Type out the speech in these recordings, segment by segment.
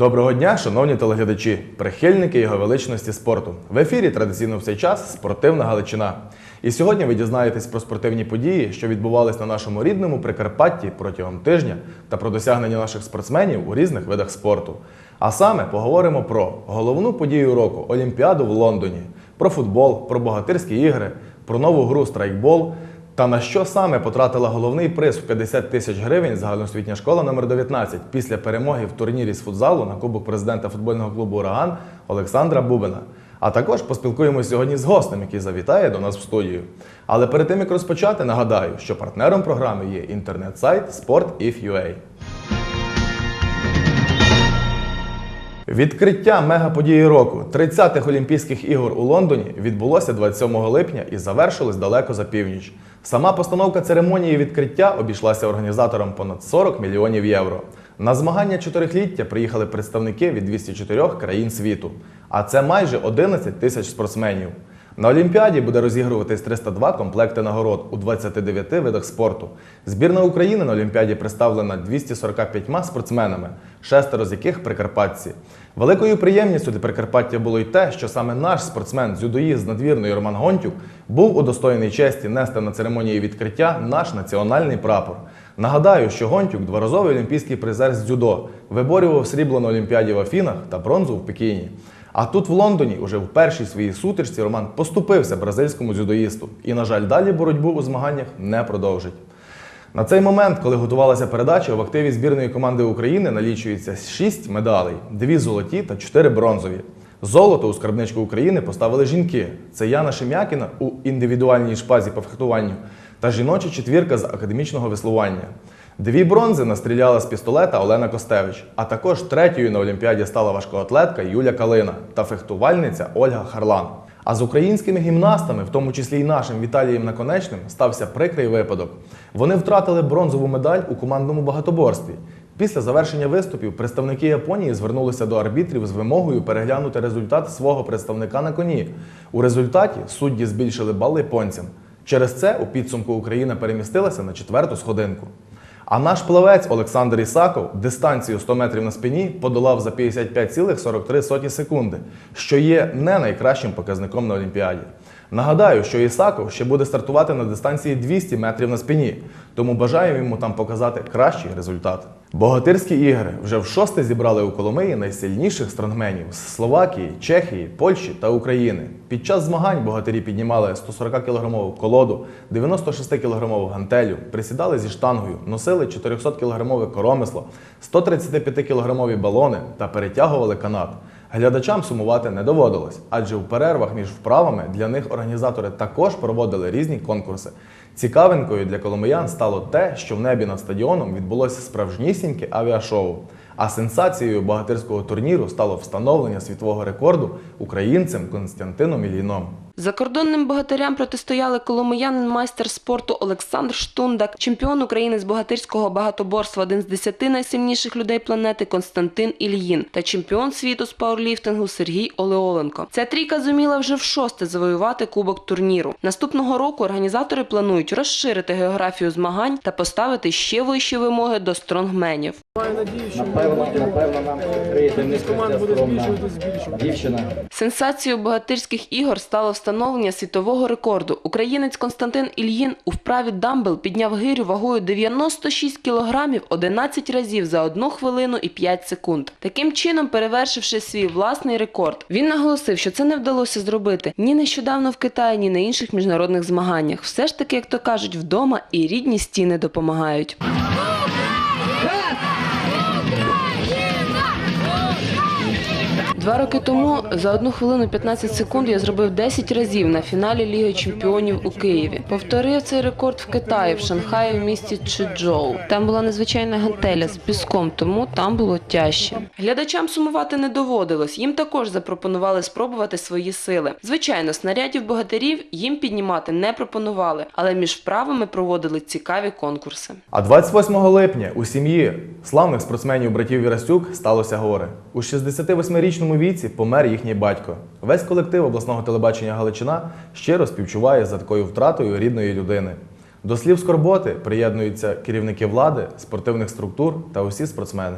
Доброго дня, шановні телеглядачі, прихильники його величності спорту. В ефірі традиційно в цей час спортивна Галичина. І сьогодні ви дізнаєтесь про спортивні події, що відбувались на нашому рідному Прикарпатті протягом тижня та про досягнення наших спортсменів у різних видах спорту. А саме поговоримо про головну подію року Олімпіаду в Лондоні, про футбол, про богатирські ігри, про нову гру страйкбол. Та на що саме потратила головний приз в 50 тисяч гривень загальноосвітня школа номер 19 після перемоги в турнірі з футзалу на Кубок президента футбольного клубу Ураган Олександра Бубина. А також поспілкуємося сьогодні з гостем, який завітає до нас в студію. Але перед тим як розпочати, нагадаю, що партнером програми є інтернет-сайт SportIF.ua. Відкриття мегаподії року 30-х Олімпійських ігор у Лондоні відбулося 27 липня і завершилось далеко за північ. Сама постановка церемонії відкриття обійшлася організаторам понад 40 мільйонів євро. На змагання чотирихліття приїхали представники від 204 країн світу, а це майже 11 тисяч спортсменів. На Олімпіаді буде розігруватись 302 комплекти нагород у 29 видах спорту. Збірна України на Олімпіаді представлена 245 спортсменами, шестеро з яких прикарпатці. Великою приємністю для Прикарпаття було й те, що саме наш спортсмен дзюдоїст з надвірної Роман Гонтюк був удостоєний честі нести на церемонії відкриття наш національний прапор. Нагадаю, що Гонтюк дворазовий олімпійський призер з дзюдо, виборював срібло на Олімпіаді в Афінах та бронзу в Пекіні. А тут в Лондоні, уже в першій своїй сутичці, Роман поступився бразильському дзюдоїсту і, на жаль, далі боротьбу у змаганнях не продовжить. На цей момент, коли готувалася передача, в активі збірної команди України налічується 6 медалей: 2 золоті та 4 бронзові. Золото у скарбничку України поставили жінки. Це Яна Шем'якіна у індивідуальній шпазі по фехтуванню та жіноча четвірка з академічного веслування. Дві бронзи настріляла з пістолета Олена Костевич, а також третьою на Олімпіаді стала важкоатлетка Юля Калина та фехтувальниця Ольга Харлан. А з українськими гімнастами, в тому числі й нашим Віталієм Наконечним, стався прикрий випадок. Вони втратили бронзову медаль у командному багатоборстві. Після завершення виступів представники Японії звернулися до арбітрів з вимогою переглянути результат свого представника на коні. У результаті судді збільшили бал японцям. Через це у підсумку Україна перемістилася на четверту сходинку. А наш плавець Олександр Ісаков дистанцію 100 метрів на спині подолав за 55,43 секунди, що є не найкращим показником на Олімпіаді. Нагадаю, що Ісаков ще буде стартувати на дистанції 200 метрів на спині, тому бажаю йому там показати кращий результат. Богатирські ігри вже в шосте зібрали у Коломиї найсильніших стронгменів з Словакії, Чехії, Польщі та України. Під час змагань богатирі піднімали 140 кілограмову колоду, 96 кілограмову гантелю, присідали зі штангою, носили 400 кілограмове коромисло, 135 кілограмові балони та перетягували канат. Глядачам сумувати не доводилось, адже в перервах між вправами для них організатори також проводили різні конкурси. Цікавинкою для коломиян стало те, що в небі над стадіоном відбулося справжнісіньке авіашоу. А сенсацією богатирського турніру стало встановлення світового рекорду українцем Константином Ілліном. Закордонним богатирям протистояли коломиянин майстер спорту Олександр Штундак, чемпіон України з богатирського багатоборства, один з десяти найсильніших людей планети Константин Ільїн та чемпіон світу з пауерліфтингу Сергій Олеоленко. Ця трійка зуміла вже в шосте завоювати кубок турніру. Наступного року організатори планують розширити географію змагань та поставити ще вищі вимоги до стронгменів. Маю надію, що Напевно, напевно, нам команд буде збільшуватися. Сенсацією богатирських ігор стало встановлення світового рекорду. Українець Константин Ільїн у вправі дамбел підняв гирю вагою 96 кілограмів 11 разів за 1 хвилину і 5 секунд. Таким чином, перевершивши свій власний рекорд, він наголосив, що це не вдалося зробити ні нещодавно в Китаї, ні на інших міжнародних змаганнях. Все ж таки, як то кажуть, вдома і рідні стіни допомагають. Два роки тому за 1 хвилину 15 секунд я зробив 10 разів на фіналі Ліги Чемпіонів у Києві. Повторив цей рекорд в Китаї, в Шанхаї, в місті Чжоу. Там була незвичайна гантеля з піском, тому там було тяжче. Глядачам сумувати не доводилось. Їм також запропонували спробувати свої сили. Звичайно, снарядів богатирів їм піднімати не пропонували, але між вправами проводили цікаві конкурси. А 28 липня у сім'ї славних спортсменів братів Вірастюк сталося горе. У 68-річному віці помер їхній батько. Весь колектив обласного телебачення Галичина щиро співчуває за такою втратою рідної людини. До слів скорботи приєднуються керівники влади, спортивних структур та усі спортсмени.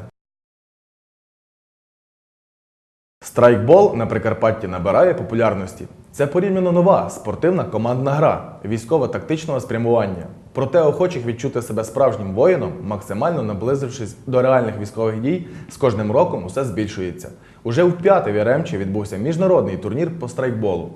Страйкбол на Прикарпатті набирає популярності. Це порівняно нова спортивна командна гра військово-тактичного спрямування. Проте охочих відчути себе справжнім воїном, максимально наблизившись до реальних військових дій, з кожним роком усе збільшується. Уже в п'яте в Яремчі відбувся міжнародний турнір по страйкболу.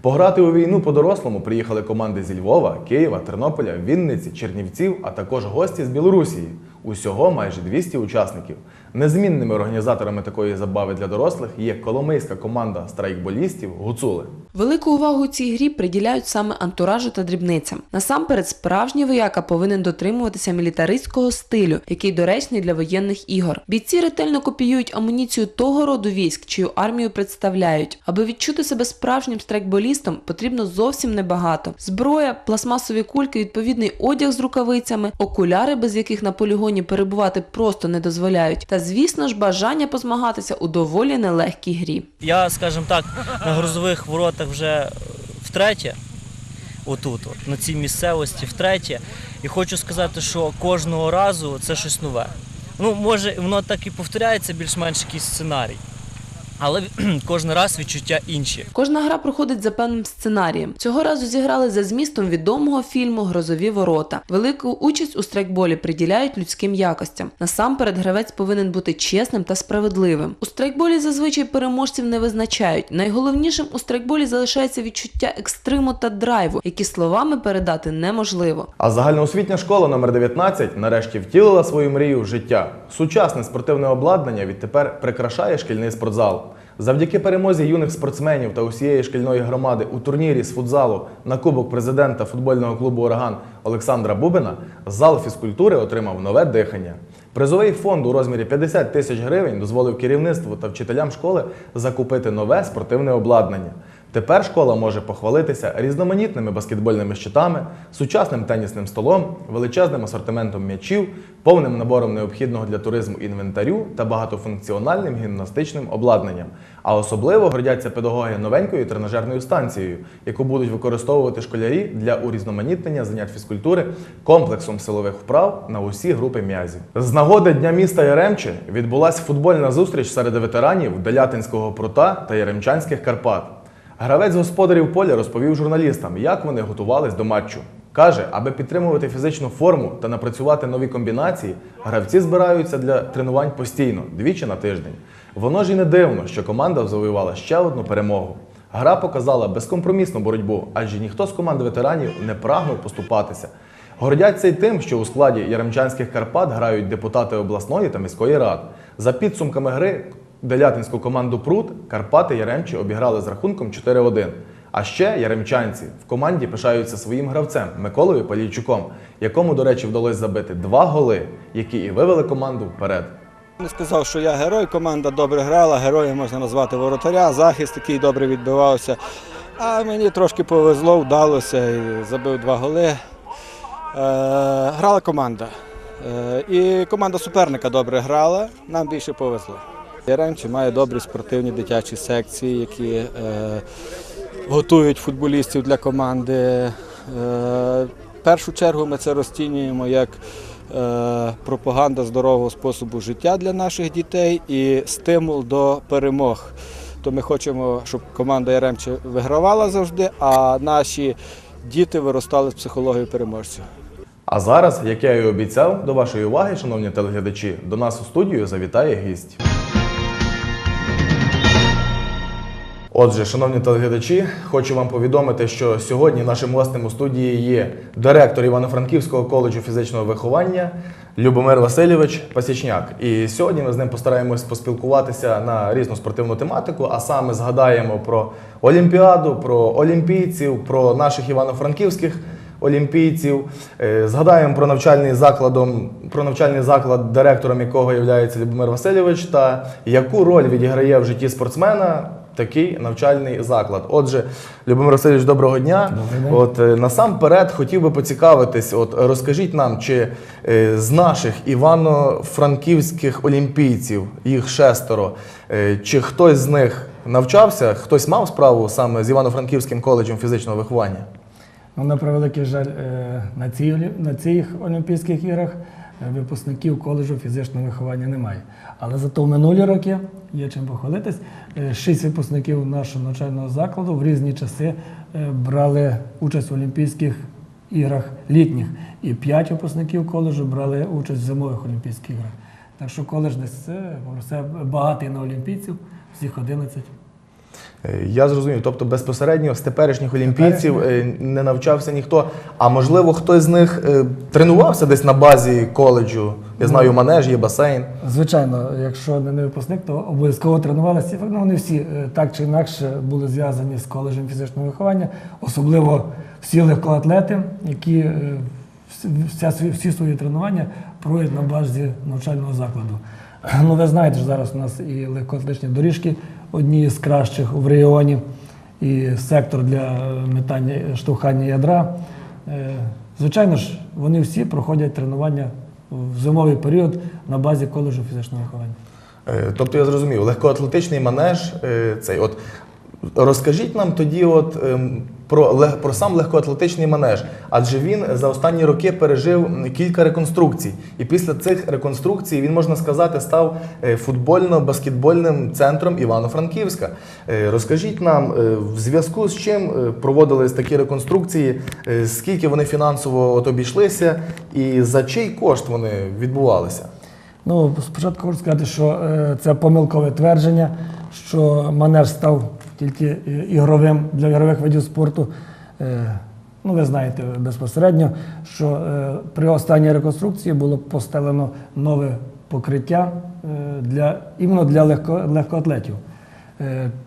Пограти у війну по-дорослому приїхали команди зі Львова, Києва, Тернополя, Вінниці, Чернівців, а також гості з Білорусії. Усього майже 200 учасників. Незмінними організаторами такої забави для дорослих є коломийська команда страйкболістів Гуцули. Велику увагу цій грі приділяють саме антуражу та дрібницям. Насамперед, справжній вояка повинен дотримуватися мілітаристського стилю, який доречний для воєнних ігор. Бійці ретельно копіюють амуніцію того роду військ, чию армію представляють. Аби відчути себе справжнім страйкболістом, потрібно зовсім небагато: зброя, пластмасові кульки, відповідний одяг з рукавицями, окуляри, без яких на полігоні перебувати просто не дозволяють, та звісно ж бажання позмагатися у доволі нелегкій грі. Я, скажімо так, на грозових воротах вже е, втретє, отут, от, на цій місцевості втретє. І хочу сказати, що кожного разу це щось нове. Ну, може, воно так і повторяється, більш-менш якийсь сценарій. Але кожен раз відчуття інші. Кожна гра проходить за певним сценарієм. Цього разу зіграли за змістом відомого фільму Грозові ворота. Велику участь у страйкболі приділяють людським якостям. Насамперед, гравець повинен бути чесним та справедливим. У страйкболі зазвичай переможців не визначають. Найголовнішим у страйкболі залишається відчуття екстриму та драйву, які словами передати неможливо. А загальноосвітня школа номер 19 нарешті втілила свою мрію в життя. Сучасне спортивне обладнання відтепер прикрашає шкільний спортзал. Завдяки перемозі юних спортсменів та усієї шкільної громади у турнірі з футзалу на Кубок президента футбольного клубу Ураган Олександра Бубина зал фізкультури отримав нове дихання. Призовий фонд у розмірі 50 тисяч гривень дозволив керівництву та вчителям школи закупити нове спортивне обладнання. Тепер школа може похвалитися різноманітними баскетбольними щитами, сучасним тенісним столом, величезним асортиментом м'ячів, повним набором необхідного для туризму інвентарю та багатофункціональним гімнастичним обладнанням. А особливо гордяться педагоги новенькою тренажерною станцією, яку будуть використовувати школярі для урізноманітнення занять фізкультури комплексом силових вправ на усі групи м'язів. З нагоди Дня міста Яремче відбулася футбольна зустріч серед ветеранів Делятинського прута та Яремчанських Карпат. Гравець господарів поля розповів журналістам, як вони готувались до матчу. Каже, аби підтримувати фізичну форму та напрацювати нові комбінації, гравці збираються для тренувань постійно, двічі на тиждень. Воно ж і не дивно, що команда завоювала ще одну перемогу. Гра показала безкомпромісну боротьбу, адже ніхто з команд ветеранів не прагнув поступатися. Гордяться й тим, що у складі Яремчанських Карпат грають депутати обласної та міської рад. За підсумками гри Делятинську команду Прут Карпати Яремчі обіграли з рахунком 4-1. А ще яремчанці в команді пишаються своїм гравцем Миколою Палійчуком, якому, до речі, вдалося забити два голи, які і вивели команду вперед. Не сказав, що я герой, команда добре грала, героєм можна назвати воротаря, захист, який добре відбивався. А мені трошки повезло, вдалося і забив два голи. Е, грала команда. Е, і команда суперника добре грала, нам більше повезло. Яремчі має добрі спортивні дитячі секції, які е, готують футболістів для команди. Е, в першу чергу ми це розцінюємо як е, пропаганда здорового способу життя для наших дітей і стимул до перемог. То ми хочемо, щоб команда Яремче вигравала завжди, а наші діти виростали з психологією переможців. А зараз, як я і обіцяв, до вашої уваги, шановні телеглядачі, до нас у студію завітає гість. Отже, шановні телеглядачі, хочу вам повідомити, що сьогодні нашим гостем у студії є директор Івано-Франківського коледжу фізичного виховання Любомир Васильович Пасічняк. І сьогодні ми з ним постараємось поспілкуватися на різну спортивну тематику, а саме згадаємо про Олімпіаду, про олімпійців, про наших івано-франківських олімпійців. Е, Згадаємо про навчальний закладом, про навчальний заклад, директором якого є Любомир Васильович, та яку роль відіграє в житті спортсмена такий навчальний заклад. Отже, Любомир Васильович, доброго дня. От е, насамперед хотів би поцікавитись, от розкажіть нам, чи е, з наших івано-франківських олімпійців, їх шестеро, е, чи хтось з них навчався, хтось мав справу саме з Івано-Франківським коледжем фізичного виховання? Ну, на превеликий жаль, е, на, цій, на цих Олімпійських іграх випускників коледжу фізичного виховання немає. Але зато в минулі роки є чим похвалитись. Е, Шість випускників нашого навчального закладу в різні часи е, брали участь в Олімпійських іграх літніх, і п'ять випускників коледжу брали участь в зимових Олімпійських іграх. Так що коледж десь це багатий на олімпійців, всіх 11. Е, Я зрозумів. Тобто безпосередньо з теперішніх олімпійців е, не навчався ніхто. А можливо, хтось з них е, тренувався десь на базі коледжу. Я знаю, манеж, є басейн. Звичайно, якщо не випускник, то обов'язково тренувалися. Ну, вони всі так чи інакше були зв'язані з коледжем фізичного виховання, особливо всі легкоатлети, які всі- вся свої- всі свої тренування проводять на базі навчального закладу. Ну, ви знаєте, що зараз у нас і легкоатлетичні доріжки одні з кращих в регіоні, і сектор для е, метання штовхання ядра. Е, Звичайно ж, вони всі проходять тренування в зимовий період на базі коледжу фізичного виховання. Е, Тобто я зрозумів, легкоатлетичний манеж цей. От розкажіть нам тоді, от ем, про, про сам легкоатлетичний манеж, адже він за останні роки пережив кілька реконструкцій. І після цих реконструкцій він, можна сказати, став е, футбольно-баскетбольним центром Івано-Франківська. Е, Розкажіть нам, е, в зв'язку з чим проводились такі реконструкції, скільки вони фінансово от обійшлися, і за чий кошт вони відбувалися? Ну, спочатку хочу сказати, що це помилкове твердження, що манеж став тільки е, ігровим для ігрових видів спорту. Е, ну, ви знаєте безпосередньо, що е, при останній реконструкції було постелено нове покриття для, іменно для легко, легкоатлетів.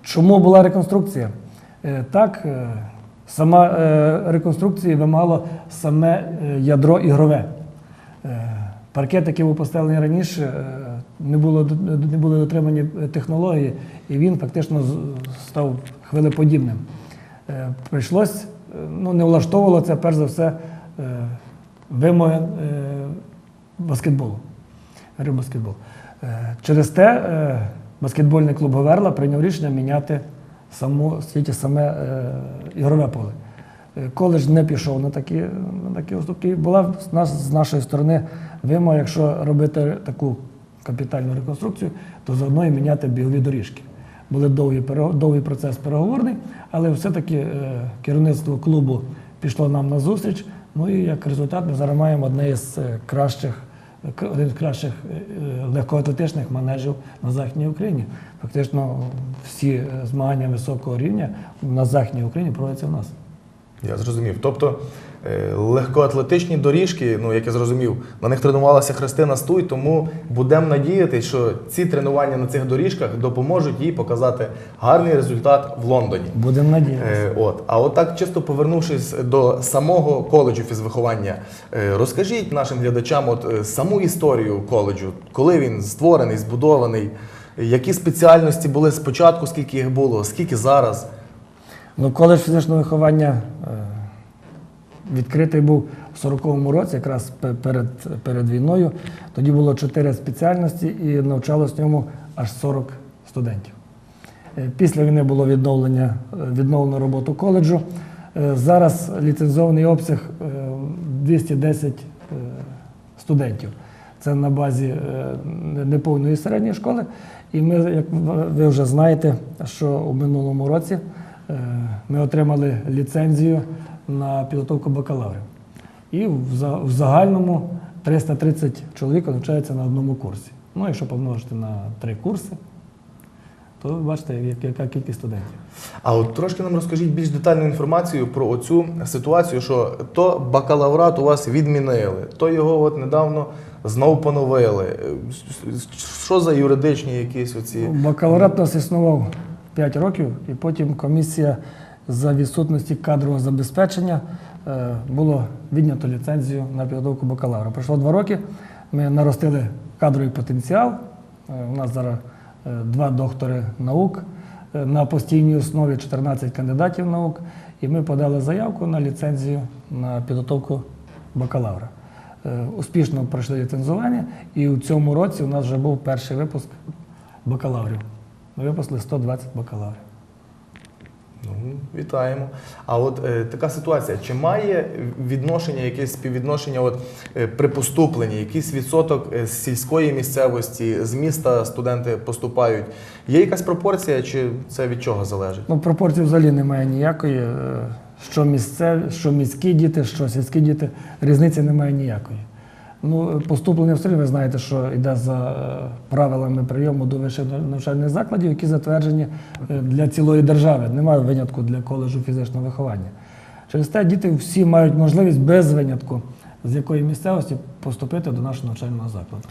Чому була реконструкція? Так, сама реконструкція вимагала саме ядро ігрове. Паркет, який був поставлений раніше, не, було, не були дотримані технології, і він фактично став хвилеподібним. Е, Прийшлось, е, ну не влаштовувало це, перш за все, е, вимоги баскетболу. Баскетбол. Через те баскетбольний клуб Говерла прийняв рішення міняти саму, тільки саме ігрове поле. Коледж не пішов на такі, на такі уступки. Була з нашої сторони вимога, якщо робити таку капітальну реконструкцію, то заодно і міняти бігові доріжки. Були довгий, довгий процес переговорний, але все-таки е, керівництво клубу пішло нам на зустріч. Ну і як результат ми зараз маємо одне із е, кращих, один з кращих е, легкоатлетичних манежів на Західній Україні. Фактично всі змагання високого рівня на Західній Україні проводяться в нас. Я зрозумів. Тобто легкоатлетичні доріжки, ну як я зрозумів, на них тренувалася Христина Стуй, тому будемо надіятися, що ці тренування на цих доріжках допоможуть їй показати гарний результат в Лондоні. Будемо надіятися. Е, от. А от так, чисто повернувшись до самого коледжу фізвиховання, е, розкажіть нашим глядачам от, е, саму історію коледжу, коли він створений, збудований, які спеціальності були спочатку, скільки їх було, скільки зараз. Ну, коледж фізичного виховання е, відкритий був в 40-му році, якраз перед, перед війною. Тоді було чотири спеціальності і навчалось в ньому аж 40 студентів. Е, Після війни було відновлення, е, відновлено роботу коледжу. Е, Зараз ліцензований обсяг е, 210 е, студентів. Це на базі неповної середньої школи. І ми, як ви вже знаєте, що у минулому році ми отримали ліцензію на підготовку бакалаврів. І в за- в загальному 330 чоловік навчається на одному курсі. Ну, якщо помножити на три курси, то ви бачите, яка кількість студентів. А от трошки нам розкажіть більш детальну інформацію про оцю ситуацію, що то бакалаврат у вас відмінили, то його от недавно знову поновили. Що за юридичні якісь оці? Бакалаврат у нас існував 5 років, і потім комісія за відсутності кадрового забезпечення е, було віднято ліцензію на підготовку бакалавра. Пройшло 2 роки, ми наростили кадровий потенціал. Е, У нас зараз е, два доктори наук на постійній основі 14 кандидатів наук, і ми подали заявку на ліцензію на підготовку бакалавра. Успішно пройшли ліцензування, і у цьому році у нас вже був перший випуск бакалаврів. Ми випустили 120 бакалаврів. Ну, Вітаємо. А от е, така ситуація, чи має відношення, якесь співвідношення от, е, при поступленні, якийсь відсоток е, з сільської місцевості, з міста студенти поступають? Є якась пропорція, чи це від чого залежить? Ну, пропорції взагалі немає ніякої. Е, Що місцеві, що міські діти, що сільські діти, різниці немає ніякої. Ну, поступлення в селі, ви знаєте, що йде за е, правилами прийому до вищих навчальних закладів, які затверджені е, для цілої держави. Немає винятку для коледжу фізичного виховання. Через те діти всі мають можливість без винятку з якої місцевості поступити до нашого навчального закладу.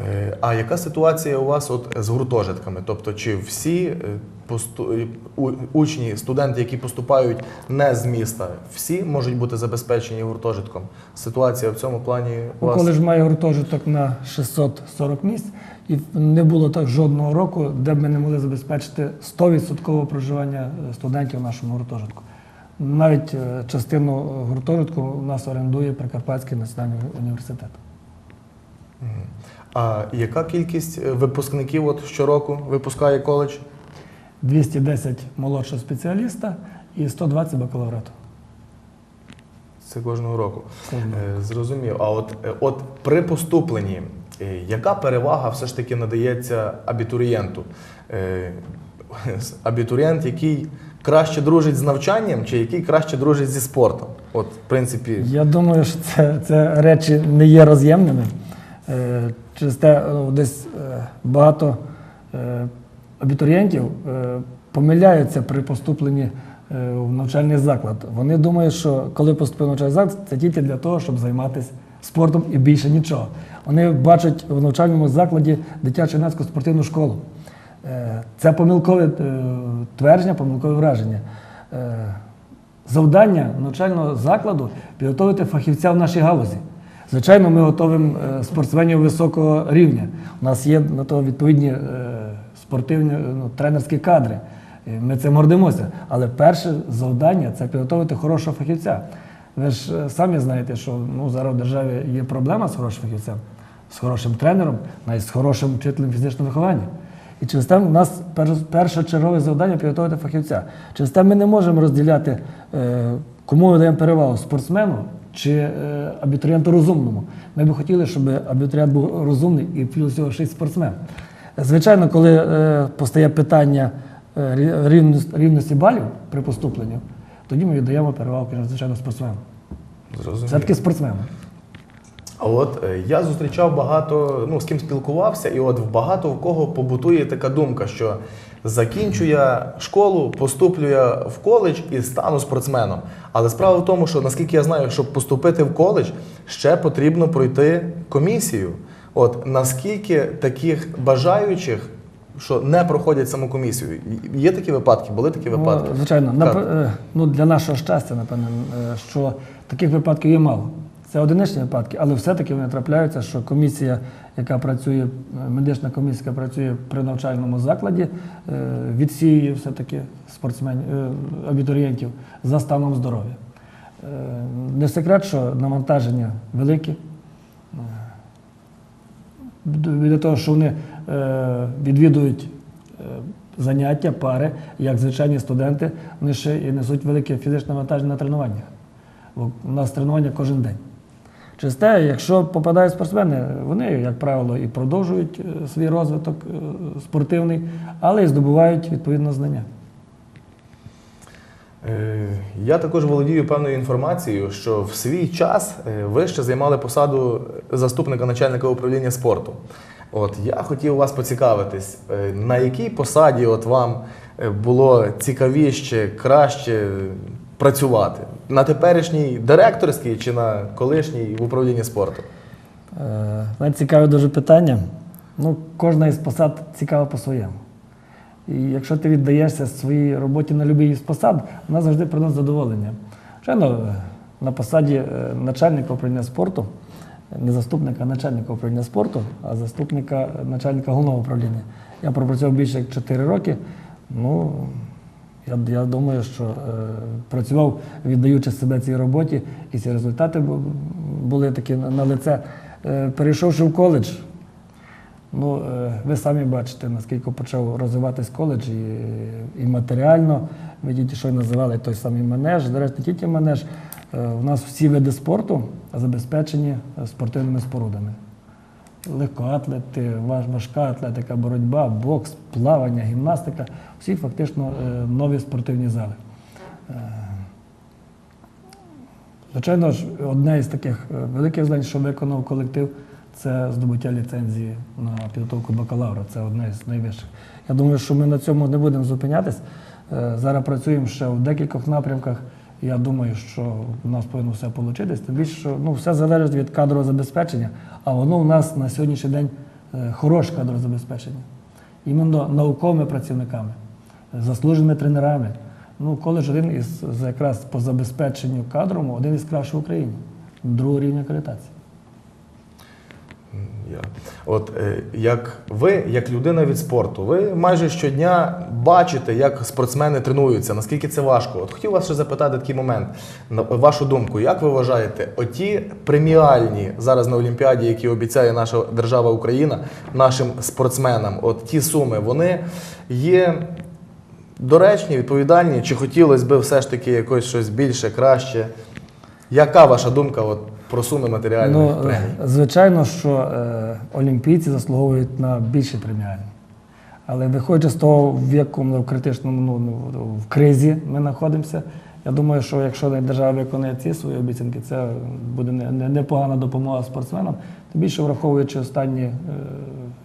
Е, А яка ситуація у вас от з гуртожитками? Тобто, чи всі е, учні, студенти, які поступають не з міста, всі можуть бути забезпечені гуртожитком? Ситуація в цьому плані у вас Коледж має гуртожиток на 640 місць, і не було так жодного року, де б ми не могли забезпечити 100% проживання е, студентів в нашому гуртожитку. Навіть частину гуртожитку у нас орендує Прикарпатський національний університет. А яка кількість е, випускників от щороку випускає коледж? 210 молодшого спеціаліста і 120 бакалаврату. Це кожного року. Е, Зрозумів. А от, е, от при поступленні, е, яка перевага все ж таки надається абітурієнту? Е, Абітурієнт, який краще дружить з навчанням, чи який краще дружить зі спортом? От, в принципі, Я думаю, що це, це речі не є роз'ємними. Е, Через те е, десь е, багато е, абітурієнтів помиляються при поступленні в навчальний заклад. Вони думають, що коли поступив навчальний заклад, це тільки для того, щоб займатися спортом і більше нічого. Вони бачать в навчальному закладі дитячу юнацьку спортивну школу. Це помилкове твердження, помилкове враження. Завдання навчального закладу підготовити фахівця в нашій галузі. Звичайно, ми готуємо е, спортсменів високого рівня. У нас є на то відповідні е, спортивні е, ну, тренерські кадри. Ми цим гордимося. Але перше завдання це підготовити хорошого фахівця. Ви ж самі знаєте, що ну, зараз в державі є проблема з хорошим фахівцем, з хорошим тренером, навіть з хорошим вчителем фізичного виховання. І через те у нас перш- першочергове завдання підготувати фахівця. Через те ми не можемо розділяти, кому ми даємо перевагу спортсмену чи е, абітурієнту розумному. Ми би хотіли, щоб абітурієнт був розумний і плюс всього ще й спортсмен. Звичайно, коли е, постає питання е, рі- рівності балів при поступленні, тоді ми віддаємо перевагу, звичайно, спортсмену. Все-таки спортсмену. А от я зустрічав багато, ну з ким спілкувався, і от в багато в кого побутує така думка, що закінчу я школу, поступлю я в коледж і стану спортсменом. Але справа в тому, що наскільки я знаю, щоб поступити в коледж, ще потрібно пройти комісію. От наскільки таких бажаючих, що не проходять саму комісію, є такі випадки, були такі випадки? Ну, звичайно, нап- е, ну, для нашого щастя, напевно, е, що таких випадків є мало. Це одиничні випадки, але все-таки вони трапляються, що комісія, яка працює, е, медична комісія, яка працює при навчальному закладі, е, відсіює все-таки спортсменів, е, абітурієнтів за станом здоров'я. Не секрет, що навантаження великі. Для того, що вони відвідують заняття, пари, як звичайні студенти, вони ще і несуть велике фізичне навантаження на тренуваннях. У нас тренування кожен день. Через те, якщо попадають спортсмени, вони, як правило, і продовжують е, свій розвиток е, спортивний, але і здобувають відповідне знання. Е, Я також володію певною інформацією, що в свій час ви ще займали посаду заступника начальника управління спорту. От я хотів вас поцікавитись, на якій посаді от вам було цікавіше, краще працювати? На теперішній директорській чи на колишній в управлінні спорту? Е, цікаве дуже питання. Ну, кожна із посад цікава по-своєму. І якщо ти віддаєшся своїй роботі на будь-який із посад, вона завжди приносить задоволення. Звичайно, на посаді е, начальника управління спорту, не заступника, начальника управління спорту, а заступника е, начальника головного управління. Я пропрацював більше як 4 роки. Ну, я, я думаю, що е, працював, віддаючи себе цій роботі, і ці результати були такі на, на лице. Е, перейшовши в коледж, ну, е, ви самі бачите, наскільки почав розвиватись коледж і, і матеріально, Ми тільки що називали той самий манеж. Речі, не тільки манеж. Е, У нас всі види спорту забезпечені спортивними спорудами. Легкоатлети, важка атлетика, боротьба, бокс, плавання, гімнастика всі фактично е, нові спортивні зали. Е, Звичайно ж, одне із таких е, великих завдань, що виконав колектив, це здобуття ліцензії на підготовку бакалавра. Це одне з найвищих. Я думаю, що ми на цьому не будемо зупинятись. Зараз працюємо ще в декількох напрямках. Я думаю, що у нас повинно все вийти. Тим більше, що ну, все залежить від кадрового забезпечення, а воно у нас на сьогоднішній день е, хороше кадрове забезпечення. Іменно науковими працівниками, заслуженими тренерами. Ну, коледж один із якраз по забезпеченню кадром, один із кращих в Україні, другого рівня акредитації. Я. От е, як ви, як людина від спорту, ви майже щодня бачите, як спортсмени тренуються, наскільки це важко. От хотів вас ще запитати такий момент. На вашу думку, як ви вважаєте, оті преміальні зараз на Олімпіаді, які обіцяє наша держава Україна нашим спортсменам, от ті суми, вони є доречні, відповідальні, чи хотілося б все ж таки якось щось більше, краще? Яка ваша думка от, про суми матеріальних Ну, премій? звичайно, що е, олімпійці заслуговують на більші преміальні. Але виходячи з того, в якому в критичному ну, ну, в кризі ми знаходимося, я думаю, що якщо держава виконує ці свої обіцянки, це буде не- не- непогана допомога спортсменам. Тим більше враховуючи останні е,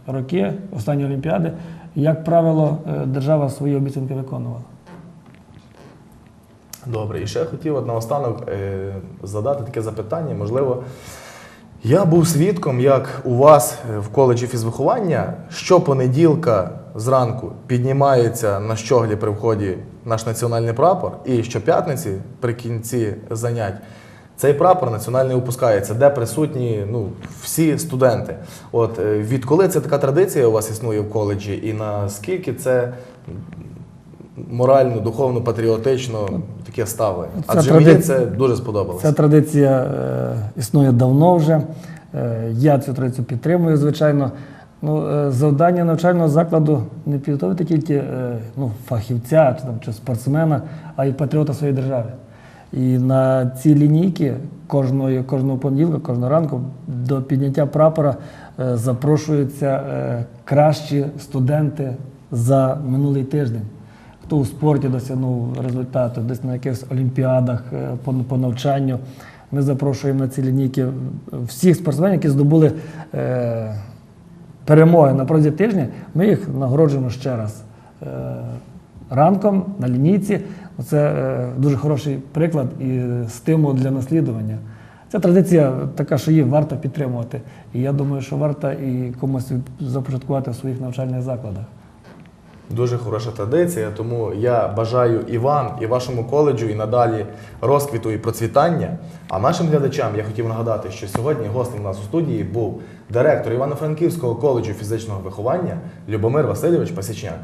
роки, останні олімпіади, як правило, е, держава свої обіцянки виконувала. Добре, і ще хотів от наостанок е, задати таке запитання. Можливо, я був свідком, як у вас е, в коледжі фізвиховання щопонеділка зранку піднімається на щоглі при вході наш національний прапор, і щоп'ятниці при кінці занять цей прапор національний опускається, де присутні ну, всі студенти. От е, відколи це така традиція у вас існує в коледжі, і наскільки це морально, духовно, патріотично таке. Ця Адже мені традиція- це дуже сподобалося. Ця традиція е, існує давно вже. Е, я цю традицію підтримую, звичайно. Ну, е, завдання навчального закладу не підготовити тільки е, ну, фахівця чи, там, чи спортсмена, а й патріота своєї держави. І на ці лінійки кожного, кожного понеділка, кожного ранку до підняття прапора е, запрошуються е, кращі студенти за минулий тиждень хто у спорті досягнув результату, десь на якихось олімпіадах е, по, по навчанню. Ми запрошуємо на ці лінійки всіх спортсменів, які здобули е, перемоги на протязі тижня. Ми їх нагороджуємо ще раз. Е, ранком на лінійці. Це е, дуже хороший приклад і стимул для наслідування. Ця традиція така, що її варто підтримувати. І я думаю, що варто і комусь започаткувати в своїх навчальних закладах. Дуже хороша традиція, тому я бажаю і вам, і вашому коледжу, і надалі розквіту і процвітання. А нашим глядачам я хотів нагадати, що сьогодні гостем у нас у студії був директор Івано-Франківського коледжу фізичного виховання Любомир Васильович Пасічняк.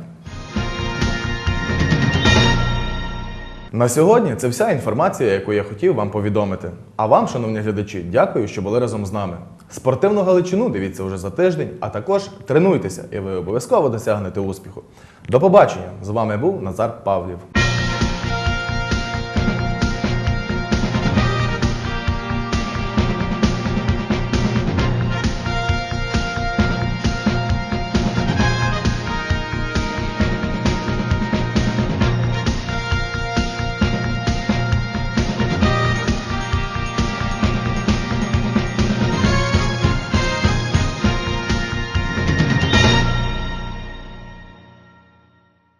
На сьогодні це вся інформація, яку я хотів вам повідомити. А вам, шановні глядачі, дякую, що були разом з нами. Спортивну Галичину дивіться вже за тиждень, а також тренуйтеся, і ви обов'язково досягнете успіху. До побачення! З вами був Назар Павлів.